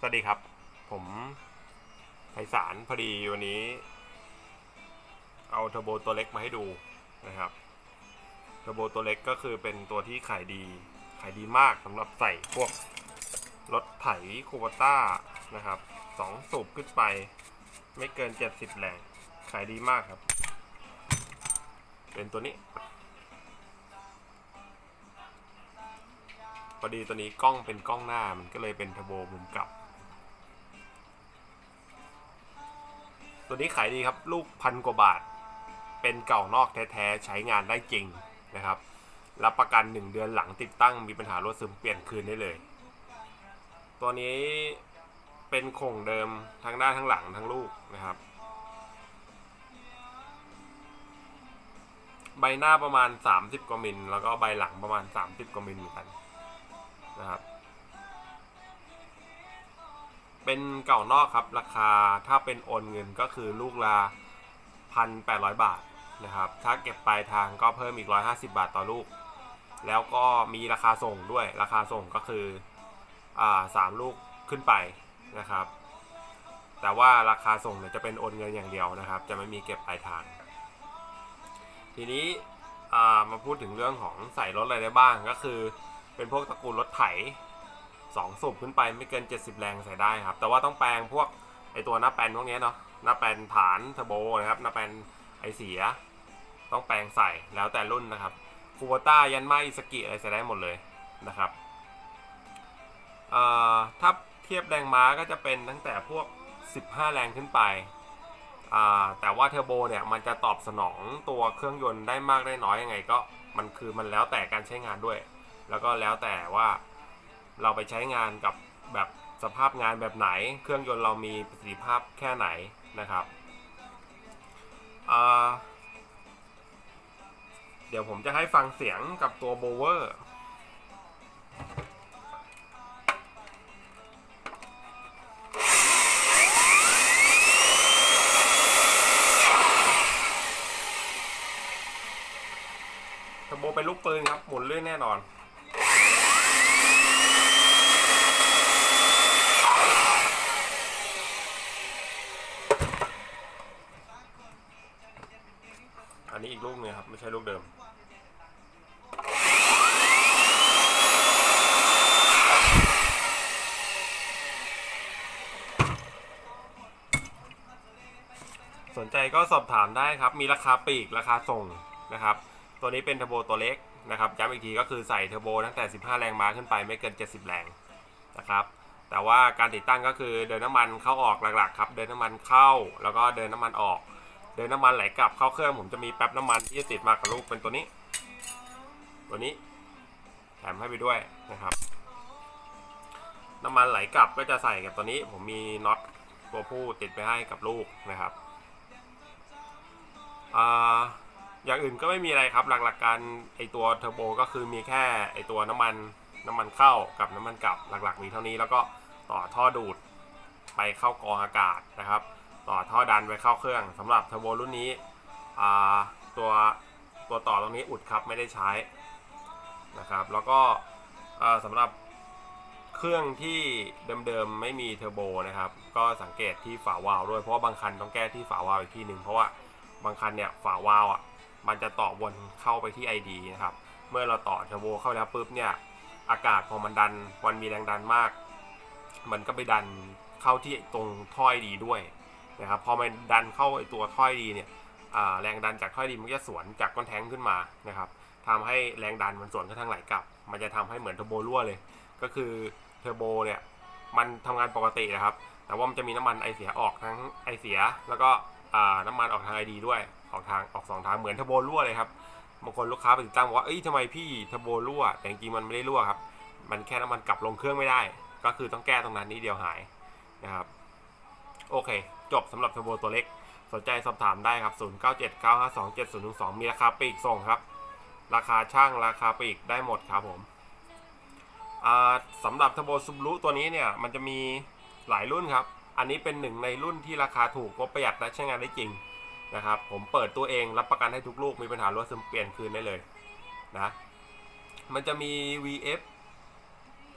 สวัสดีครับ ผมไพศาลพอดีวันนี้ เอาเทอร์โบตัวเล็กมาให้ดูนะครับเทอร์โบตัวเล็กก็คือเป็นตัวที่ขายดี ขายดีมากสำหรับใส่พวกรถไถคูปต้านะครับสองสูบขึ้นไป ไม่เกิน 70 แรง ขายดีมากครับ เป็นตัวนี้พอดีตัวนี้กล้องเป็นกล้องหน้ามันก็เลยเป็นเทอร์โบมุมกลับ ตัวนี้ขายดีครับ ลูกพันกว่าบาท เป็นเก่านอกแท้ๆ ใช้งานได้จริงนะครับ รับประกัน 1 เดือนหลังติดตั้งมีปัญหารถซึมเปลี่ยนคืนได้เลย ตัวนี้เป็นโครงเดิมทั้งหน้าทั้งหลังทั้งลูกนะครับ ใบหน้าประมาณ 30กว่ามิลแล้วก็ใบหลังประมาณ 30กว่ามิลเหมือนกันนะครับ เป็นเก่านอกครับ ราคาถ้าเป็นโอนเงินก็คือลูกละพันแปดร้อยบาทนะครับ ถ้าเก็บปลายทางก็เพิ่มอีกร้อยห้าสิบาทต่อลูก แล้วก็มีราคาส่งด้วย ราคาส่งก็คืออ่าสามลูกขึ้นไปนะครับ แต่ว่าราคาส่งเนี่ยจะเป็นโอนเงินอย่างเดียวนะครับ จะไม่มีเก็บปลายทาง ทีนี้มาพูดถึงเรื่องของใส่รถอะไรได้บ้างก็คือ เป็นพวกตระกูลรถไถ สองสูบขึ้นไปไม่เกิน 70 แรงใส่ได้ครับ แต่ว่าต้องแปลงพวกไอตัวหน้าแปลนพวกนี้เนาะหน้าแปลนฐานเทอร์โบนะครับหน้าแปลนไอเสีย ต้องแปลงใส่แล้วแต่รุ่นนะครับคูโบต้ายันมาอิสกิอะไรใส่ได้หมดเลยนะครับเอ่อถ้าเทียบแรงม้าก็จะเป็นตั้งแต่พวก 15 แรงขึ้นไปอ่าแต่ว่าเทอร์โบเนี่ยมันจะตอบสนองตัวเครื่องยนต์ได้มากได้น้อยยังไงก็มันคือมันแล้วแต่การใช้งานด้วย แล้วก็แล้วแต่ว่า เราไปใช้งานกับแบบสภาพงานแบบไหน เครื่องยนต์เรามีประสิทธิภาพแค่ไหนนะครับ เดี๋ยวผมจะให้ฟังเสียงกับตัวโบเวอร์ทอร์โบเป็นลูกปืนครับ หมุนเรื่อยแน่นอน อันนี้อีกลูกหนึงครับ ไม่ใช่ลูกเดิมสนใจก็สอบถามได้ครับ มีราคาปีกราคาส่งนะครับ ตัวนี้เป็นเทอร์โบตัวเล็กนะครับ ย้ำอีกทีก็คือใส่เทอร์โบตั้งแต่ 15 แรงม้าขึ้นไปไม่เกิน 70 แรงนะครับ แต่ว่าการติดตั้งก็คือเดินน้ำมันเข้าออกหลักๆครับ เดินน้ำมันเข้าแล้วก็เดินน้ำมันออก เดินน้ำมันไหลกลับเข้าเครื่องผมจะมีแป๊บน้ำมันที่จะติดมากับลูกเป็นตัวนี้ ตัวนี้ แถมให้ไปด้วยนะครับ น้ำมันไหลกลับก็จะใส่กับตัวนี้ ผมมีน็อตตัวผู้ติดไปให้กับลูกนะครับอ่าอย่างอื่นก็ไม่มีอะไรครับหลักๆการไอตัวเทอร์โบก็คือมีแค่ไอตัวน้ำมันน้ำมันเข้ากับน้ำมันกลับหลักๆ มีเท่านี้แล้วก็ต่อท่อดูดไปเข้ากรองอากาศนะครับ ต่อท่อดันไปเข้าเครื่องสำหรับเทอร์โบรุ่นนี้ตัวตัวต่อตรงนี้อุดครับไม่ได้ใช้นะครับ แล้วก็อ่าสำหรับเครื่องที่เดิมๆไม่มีเทอร์โบนะครับ ก็สังเกตที่ฝาวาล์วด้วยเพราะว่าบางคันต้องแก้ที่ฝาวาล์วอีกที่หนึ่งเพราะว่าบางคันเนี่ยฝาวาล์วอะมันจะต่อวนเข้าไปที่ ID นะครับ เมื่อเราต่อเทอร์โบเข้าแล้วปุ๊บเนี่ยอากาศพอมันดันมันมีแรงดันมาก มันก็ไปดันเข้าที่ตรงท่อ ID ด้วย นะครับพอมันดันเข้าไอตัวท่อ ID เนี่ยแรงดันจากท่อ ID มันก็จะสวนจากก้นแทงขึ้นมานะครับทำให้แรงดันมันสวนกับทางไหลกลับ มันจะทำให้เหมือนเทอร์โบรั่วเลย ก็คือเทอร์โบเนี่ยมันทำงานปกตินะครับ แต่ว่ามันจะมีน้ำมันไอเสียออกทั้งไอเสีย แล้วก็น้ำมันออกทาง ID ด้วยออกทางออกสองทางเหมือนเทอร์โบรั่วเลยครับบางคนลูกค้าไปติดตั้งว่าเอ้ยทำไมพี่เทอร์โบรั่วแต่จริงๆมันไม่ได้รั่วครับ มันแค่น้ำมันกลับลงเครื่องไม่ได้ ก็คือต้องแก้ตรงนั้นนี้เดียวหายนะครับ โอเค จบสำหรับเทอร์โบตัวเล็ก สนใจสอบถามได้ครับ 0979527012 มีราคาปีกส่งครับ ราคาช่างราคาปีกได้หมดครับผมสำหรับเทอร์โบซูบรุตัวนี้เนี่ยมันจะมีหลายรุ่นครับ อันนี้เป็นหนึ่งในรุ่นที่ราคาถูกงบประหยัดและใช้งานได้จริงนะครับผมเปิดตัวเองรับประกันให้ทุกลูกมีปัญหารถซึมเปลี่ยนคืนได้เลยนะมันจะมี VF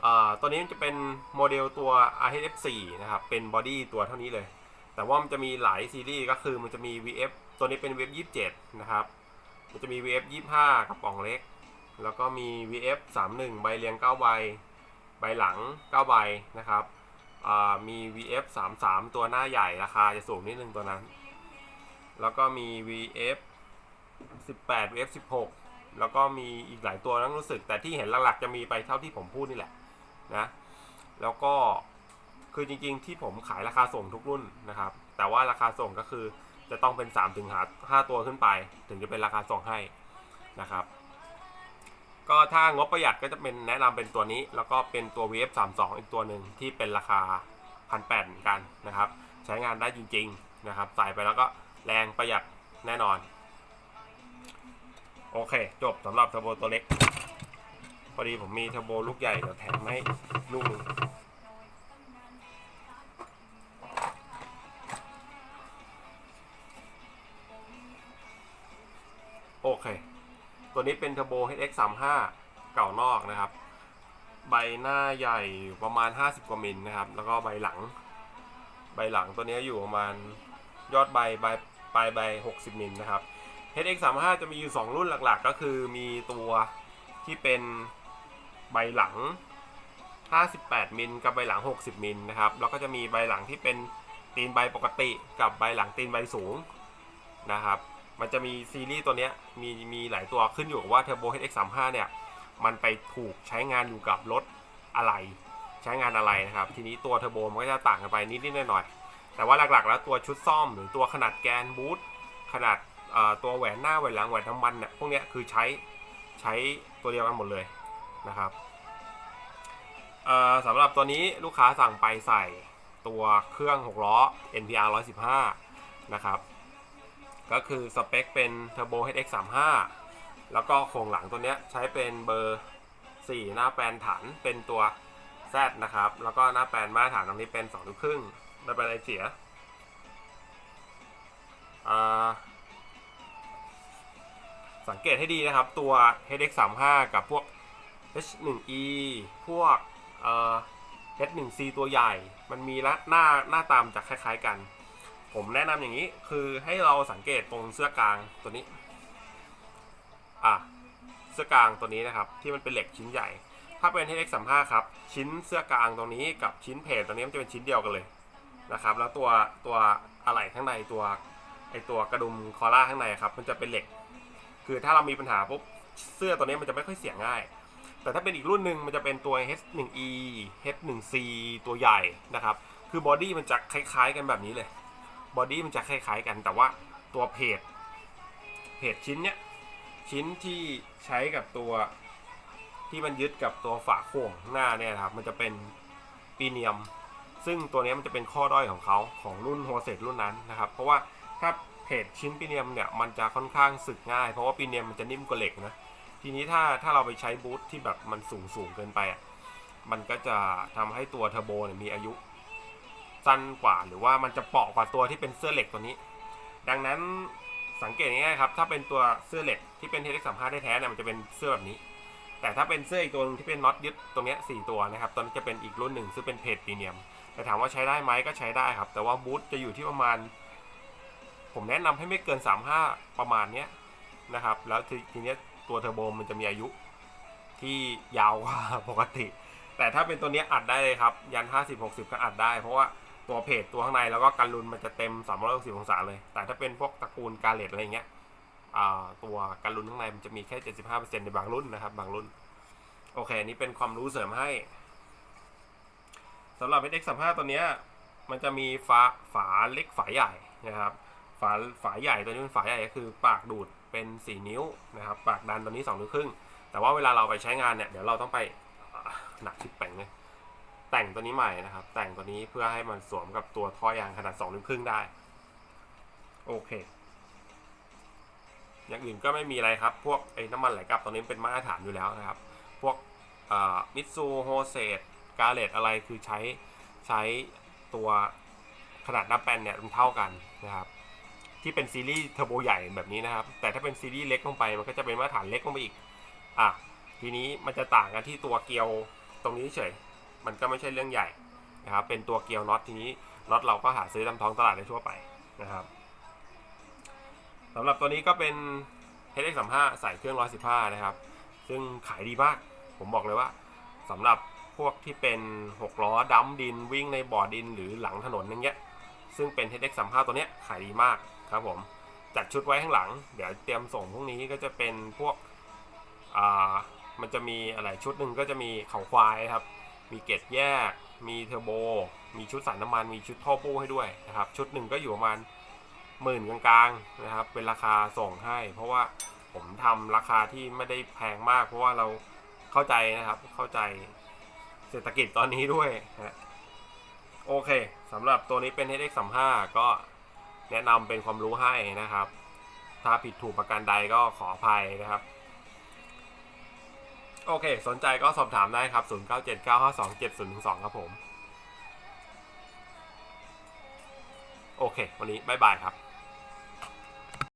อ่าตัวนี้มันจะเป็นโมเดลตัว RHF4 นะครับ เป็นบอดี้ตัวเท่านี้เลย แต่ว่ามันจะมีหลายซีรีส์ก็คือมันจะมี VF ตัวนี้เป็น VF 27 นะครับ มันจะมี VF 25กระป๋องเล็ก แล้วก็มี VF 31 ใบเรียง9ใบ ใบหลัง9ใบนะครับ มี VF 33 ตัวหน้าใหญ่ราคาจะสูงนิดนึงตัวนั้น แล้วก็มี VF 18 VF 16 แล้วก็มีอีกหลายตัวนั่งรู้สึก แต่ที่เห็นหลักๆจะมีไปเท่าที่ผมพูดนี่แหละนะ แล้วก็ คือจริงๆที่ผมขายราคาส่งทุกรุ่นนะครับ แต่ว่าราคาส่งก็คือจะต้องเป็น3ถึง5ตัวขึ้นไป ถึงจะเป็นราคาส่งให้นะครับ ก็ถ้างบประหยัดก็จะเป็นแนะนำเป็นตัวนี้ แล้วก็เป็นตัว VF 3 2 อีกตัวหนึ่งที่เป็นราคาพันแปดกันนะครับ ใช้งานได้จริง ๆนะครับ ใส่ไปแล้วก็แรงประหยัดแน่นอน โอเค จบสำหรับเทอร์โบตัวเล็ก พอดีผมมีเทอร์โบลูกใหญ่เดี๋ยวแถมให้ลูกหนึง เค ตัวนี้เป็นเทอร์โบ HX35 เก่านอกนะครับ ใบหน้าใหญ่ประมาณ 50 กว่ามิลนะครับ แล้วก็ใบหลัง ใบหลังตัวนี้อยู่ประมาณยอดใบใบปลายใบ 60มิลนะครับ HX35 จะมีอยู่ 2 รุ่นหลักๆ ก็คือมีตัวที่เป็นใบหลัง 58 มิลกับใบหลัง 60 มิลนะครับ แล้วก็จะมีใบหลังที่เป็นตีนใบปกติกับใบหลังตีนใบสูงนะครับ มันจะมีซีรีส์ตัวเนี้ยมีมีหลายตัวขึ้นอยู่กับว่า Turbo HX35 เนี่ย มันไปถูกใช้งานอยู่กับรถอะไร ใช้งานอะไรนะครับ ทีนี้ตัวเทอร์โบมันก็จะต่างกันไปนิดๆหน่อยๆแต่ว่าหลักๆ แล้วตัวชุดซ่อม หรือตัวขนาดแกนบูทขนาดตัวแหวนหน้าแหวนหลังแหวนน้ำมันเนี่ยพวกเนี้ยคือใช้ใช้ตัวเดียวกันหมดเลยนะครับสำหรับตัวนี้ลูกค้าสั่งไปใส่ตัวเครื่อง 6 ล้อ NPR 115 นะครับ ก็คือสเปคเป็น Turbo HX35 แล้วก็โครงหลังตัวนี้ใช้เป็นเบอร์ 4 หน้าแปลนฐานเป็นตัว Z นะครับ แล้วก็หน้าแปลนมาตรฐานตรงนี้เป็น2นิ้วครึ่งหน้าแปลนไอเสียสังเกตให้ดีนะครับตัว HX35 กับพวก H1E พวก H1C ตัวใหญ่ มันมีละหน้าหน้าตามจะคล้ายๆกัน ผมแนะนำอย่างนี้คือให้เราสังเกตตรงเสื้อกลางตัวนี้ อะเสื้อกลางตัวนี้นะครับ ที่มันเป็นเหล็กชิ้นใหญ่ ถ้าเป็น HX35 ครับ ชิ้นเสื้อกลางตรงนี้กับชิ้นเพจตรงนี้มันจะเป็นชิ้นเดียวกันเลยนะครับ แล้วตัวตัวอะไหล่ข้างในตัวไอตัวกระดุมคอล่าข้างในครับ มันจะเป็นเหล็ก คือถ้าเรามีปัญหาปุ๊บเสื้อตัวนี้มันจะไม่ค่อยเสียง่าย แต่ถ้าเป็นอีกรุ่นหนึ่งมันจะเป็นตัว H1E H1C ตัวใหญ่นะครับ คือบอดี้มันจะคล้ายๆกันแบบนี้เลย บอดี้มันจะคล้ายๆกัน แต่ว่าตัวเพจเพจชิ้นเนี้ยชิ้นที่ใช้กับตัวที่มันยึดกับตัวฝาโค้งหน้าเนี่ยนะครับ มันจะเป็นปีเนียม ซึ่งตัวนี้มันจะเป็นข้อด้อยของเขาของรุ่นโฮเซตรุ่นนั้นนะครับ เพราะว่าถ้าเพจชิ้นปีเนียมเนี่ยมันจะค่อนข้างสึกง่าย เพราะว่าปีเนียมมันจะนิ่มกว่าเหล็กนะทีนี้ถ้าถ้าเราไปใช้บูทที่แบบมันสูงสูงเกินไปอะมันก็จะทำให้ตัวเทอร์โบเนี่ยมีอายุ สั้นกว่า หรือว่ามันจะเปราะกว่าตัวที่เป็นเสื้อเหล็กตัวนี้ ดังนั้นสังเกตง่ายๆครับ ถ้าเป็นตัวเสื้อเหล็กที่เป็นเทเล็กสัมภาษณ์แท้ๆเนี่ยมันจะเป็นเสื้อแบบนี้ แต่ถ้าเป็นเสื้ออีกตัวหนึงที่เป็นน็อตยึดตรงนี้สี่ตัวนะครับตอนนี้จะเป็นอีกรุ่นหนึ่งซึ่งเป็นเพจพรีเมียม แต่ถามว่าใช้ได้ไหมก็ใช้ได้ครับ แต่ว่าบูทจะอยู่ที่ประมาณ ผมแนะนำให้ไม่เกิน 35 ประมาณเนี้ยนะครับ แล้วทีเนี้ยตัวเทอร์โบมันจะมีอายุที่ยาวกว่าปกติ แต่ถ้าเป็นตัวนี้อัดได้เลยครับ ยัน 50 60 ก็อัดได้ เพราะว่า ตัวเพจตัวข้างในแล้วก็กันรุนมันจะเต็ม 360 องศาเลย แต่ถ้าเป็นพวกตระกูลกาเลตอะไรเงี้ยตัวกันรุนข้างในมันจะมีแค่ 75%ในบางรุ่นนะครับ บางรุ่น โอเคนี้เป็นความรู้เสริมให้สำหรับ HX35 ตัวเนี้ยมันจะมีฝาฝาเล็กฝาใหญ่นะครับ ฝาฝาใหญ่ตัวนี้เป็นฝาใหญ่ก็คือปากดูดเป็น 4 นิ้วนะครับ ปากดันตัวนี้2นิ้วครึ่ง แต่ว่าเวลาเราไปใช้งานเนี่ย เดี๋ยวเราต้องไปหนักชิปแป่งเลย แต่งตัวนี้ใหม่นะครับ แต่งตัวนี้เพื่อให้มันสวมกับตัวท่อยางขนาด2นิ้วครึ่งได้ โอเค อย่างอื่นก็ไม่มีอะไรครับ พวกไอ้น้ำมันไหลกลับตรงนี้เป็นมาตรฐานอยู่แล้วนะครับ พวกมิตซูโฮเซตกาเลตอะไรคือใช้ใช้ตัวขนาดหน้าแปนเนี่ยมันเท่ากันนะครับ ที่เป็นซีรีส์เทอร์โบใหญ่แบบนี้นะครับ แต่ถ้าเป็นซีรีส์เล็กลงไปมันก็จะเป็นมาตรฐานเล็กลงไปอีก อะทีนี้มันจะต่างกันที่ตัวเกลียวตรงนี้เฉย มันก็ไม่ใช่เรื่องใหญ่นะครับ เป็นตัวเกียวน็อตทีนี้น็อตเราก็หาซื้อตามท้องตลาดได้ทั่วไปนะครับสำหรับตัวนี้ก็เป็น HX35 ใส่เครื่อง 115 นะครับ ซึ่งขายดีมาก ผมบอกเลยว่าสำหรับพวกที่เป็น 6 ล้อดัมดินวิ่งในบ่อดินหรือหลังถนนอย่างเงี้ย ซึ่งเป็น HX35 ตัวเนี้ยขายดีมากครับผม จัดชุดไว้ข้างหลัง เดี๋ยวเตรียมส่งพรุ่งนี้ก็จะเป็นพวก อ่า มันจะมีอะไรชุดหนึ่งก็จะมีเขาควายครับ มีเกตแยก มีเทอร์โบ มีชุดสันน้ำมัน มีชุดท่อปู้ให้ด้วยนะครับ ชุดหนึ่งก็อยู่ประมาณหมื่นกลางๆนะครับ เป็นราคาส่งให้ เพราะว่าผมทำราคาที่ไม่ได้แพงมาก เพราะว่าเราเข้าใจนะครับ เข้าใจเศรษฐกิจตอนนี้ด้วยนะโอเคสำหรับตัวนี้เป็น HX35 ก็แนะนำเป็นความรู้ให้นะครับ ถ้าผิดถูกประการใดก็ขออภัยนะครับ โอเค สนใจก็สอบถามได้ครับ 0979527012 ครับผม โอเค วันนี้บายบายครับ